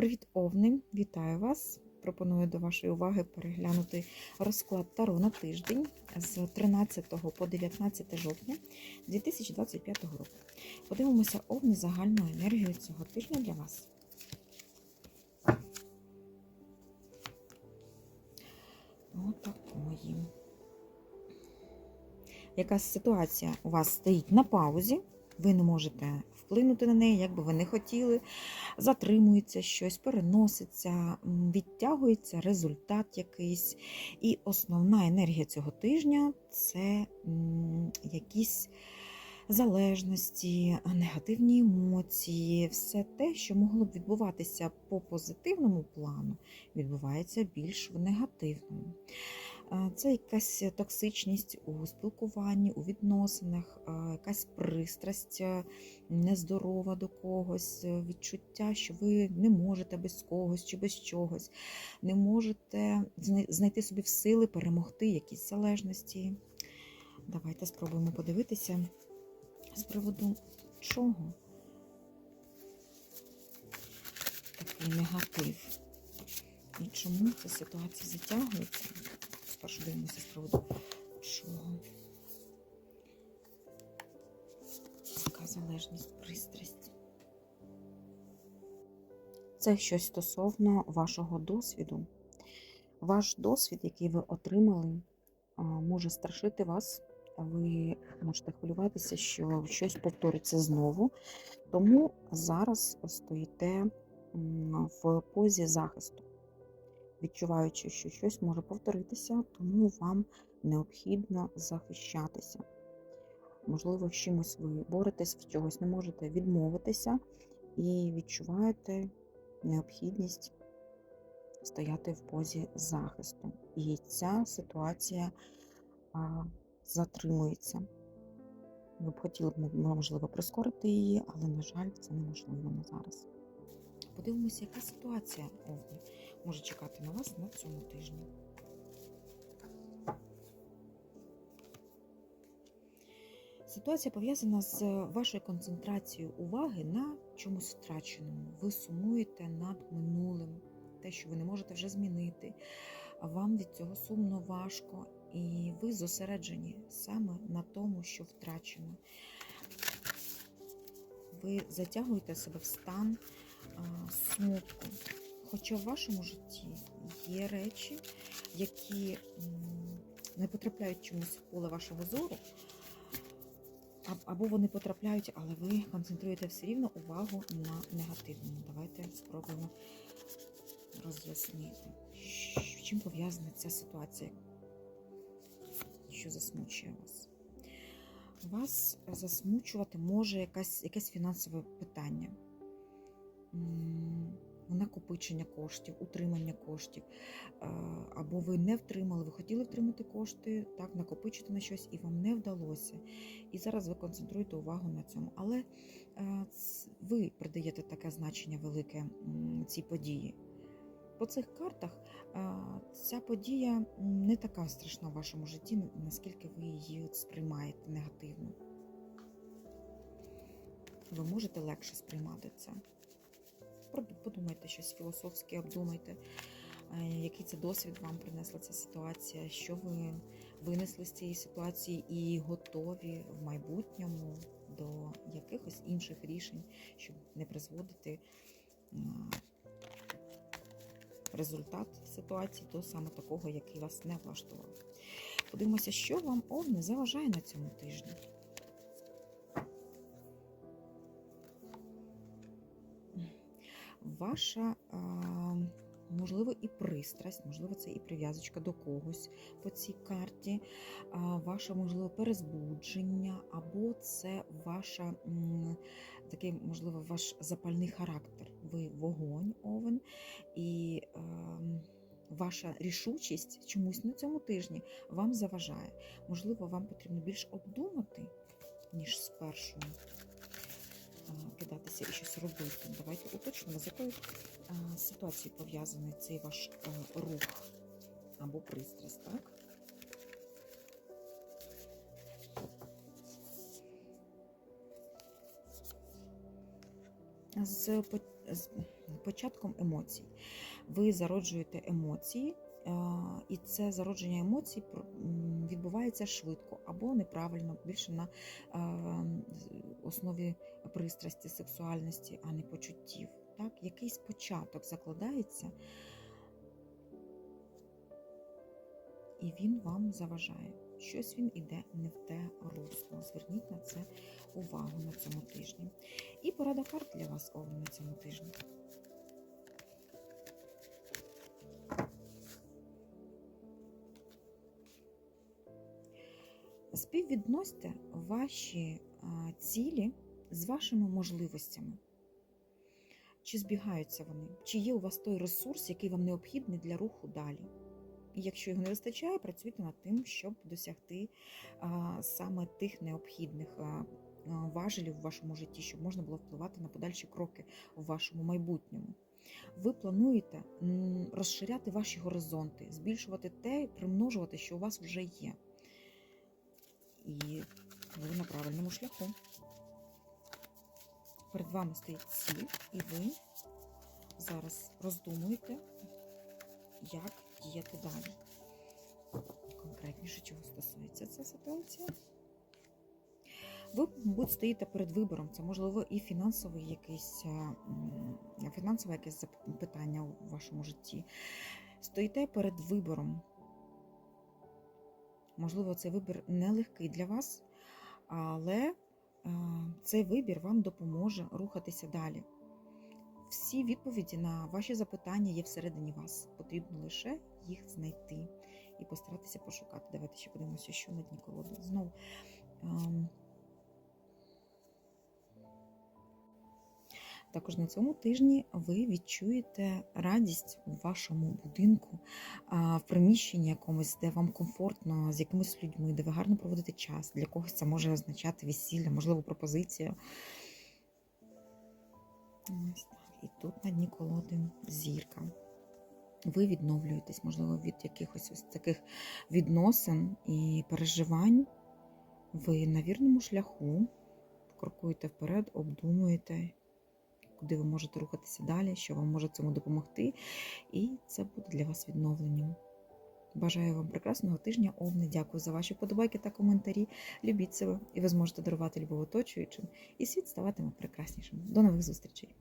Привіт, Овни! Вітаю вас! Пропоную до вашої уваги переглянути розклад Таро на тиждень з 13 по 19 жовтня 2025 року. Подивимося овни загальну енергію цього тижня для вас. Отакої. Якась ситуація у вас стоїть на паузі, ви не можете вплинути на неї, як би ви не хотіли. Затримується щось, переноситься, відтягується результат якийсь. І основна енергія цього тижня це якісь залежності, негативні емоції, все те, що могло б відбуватися по позитивному плану, відбувається більш в негативному. Це якась токсичність у спілкуванні, у відносинах, якась пристрасть е, нездорова до когось, е, відчуття, що ви не можете без когось чи без чогось, не можете знайти собі в сили перемогти якісь залежності. Давайте спробуємо подивитися з приводу чого такий негатив. І чому ця ситуація затягується? Спершу дивимося з приводу чого. Така залежність, пристрасть. Це щось стосовно вашого досвіду. Ваш досвід, який ви отримали, може страшити вас. Ви можете хвилюватися, що щось повториться знову. Тому зараз стоїте в позі захисту відчуваючи, що щось може повторитися, тому вам необхідно захищатися. Можливо, з чимось ви боретесь, в чогось не можете відмовитися і відчуваєте необхідність стояти в позі захисту. І ця ситуація а, затримується. Ви б хотіли б, можливо, прискорити її, але, на жаль, це неможливо на зараз. Подивимося, яка ситуація може чекати на вас на цьому тижні. Ситуація пов'язана з вашою концентрацією уваги на чомусь втраченому. Ви сумуєте над минулим, те, що ви не можете вже змінити. Вам від цього сумно важко, і ви зосереджені саме на тому, що втрачено. Ви затягуєте себе в стан смутку. Хоча в вашому житті є речі, які не потрапляють чомусь в поле вашого зору, або вони потрапляють, але ви концентруєте все рівно увагу на негативному. Давайте спробуємо роз'яснити, чим пов'язана ця ситуація, що засмучує вас. Вас засмучувати може якась, якесь фінансове питання. Накопичення коштів, утримання коштів, або ви не втримали, ви хотіли втримати кошти, так, накопичити на щось, і вам не вдалося. І зараз ви концентруєте увагу на цьому. Але е, ви придаєте таке значення велике цій події. По цих картах ця подія не така страшна в вашому житті, наскільки ви її сприймаєте негативно. Ви можете легше сприймати це. Подумайте щось філософське, обдумайте, е, який це досвід вам принесла ця ситуація, що ви винесли з цієї ситуації і готові в майбутньому до якихось інших рішень, щоб не призводити е, результат ситуації до саме такого, який вас не влаштував. Подивимося, що вам овни заважає на цьому тижні. Ваша, можливо, і пристрасть, можливо, це і прив'язочка до когось по цій карті, ваше, можливо, перезбудження, або це ваша такий, можливо, ваш запальний характер. Ви вогонь, овен, і ваша рішучість чомусь на цьому тижні вам заважає. Можливо, вам потрібно більш обдумати, ніж спершу кидатися і щось робити. Давайте уточнимо, з якою а, ситуацією пов'язаний цей ваш рух або пристрасть, так? з, початком емоцій. Ви зароджуєте емоції, е, і це зародження емоцій відбувається швидко або неправильно, більше на е, основі пристрасті, сексуальності, а не почуттів. Так? Якийсь початок закладається, і він вам заважає. Щось він іде не в те русло. Зверніть на це увагу на цьому тижні. І порада карт для вас Овен, на цьому тижні. Співвідносьте ваші цілі з вашими можливостями. Чи збігаються вони? Чи є у вас той ресурс, який вам необхідний для руху далі? І якщо його не вистачає, працюйте над тим, щоб досягти саме тих необхідних важелів в вашому житті, щоб можна було впливати на подальші кроки в вашому майбутньому. Ви плануєте розширяти ваші горизонти, збільшувати те, примножувати, що у вас вже є. І ви на правильному шляху. Перед вами стоїть ціль, і ви зараз роздумуєте, як діяти далі. Конкретніше, чого стосується ця ситуація. Ви, мабуть, стоїте перед вибором. Це можливо і фінансовий якийсь, е, фінансове якесь питання у вашому житті. Стоїте перед вибором. Можливо, цей вибір нелегкий для вас, але е, цей вибір вам допоможе рухатися далі. Всі відповіді на ваші запитання є всередині вас. Потрібно лише їх знайти і постаратися пошукати. Давайте ще подивимося, що на дні колоди. Знову. Також на цьому тижні ви відчуєте радість у вашому будинку, в приміщенні якомусь, де вам комфортно, з якимись людьми, де ви гарно проводите час. Для когось це може означати весілля, можливо, пропозицію. І тут на дні колоди зірка. Ви відновлюєтесь, можливо, від якихось ось таких відносин і переживань. Ви на вірному шляху крокуєте вперед, обдумуєте, куди ви можете рухатися далі, що вам може цьому допомогти. І це буде для вас відновленням. Бажаю вам прекрасного тижня, Овни. Дякую за ваші подобайки та коментарі. Любіть себе, і ви зможете дарувати любов оточуючим, і світ ставатиме прекраснішим. До нових зустрічей!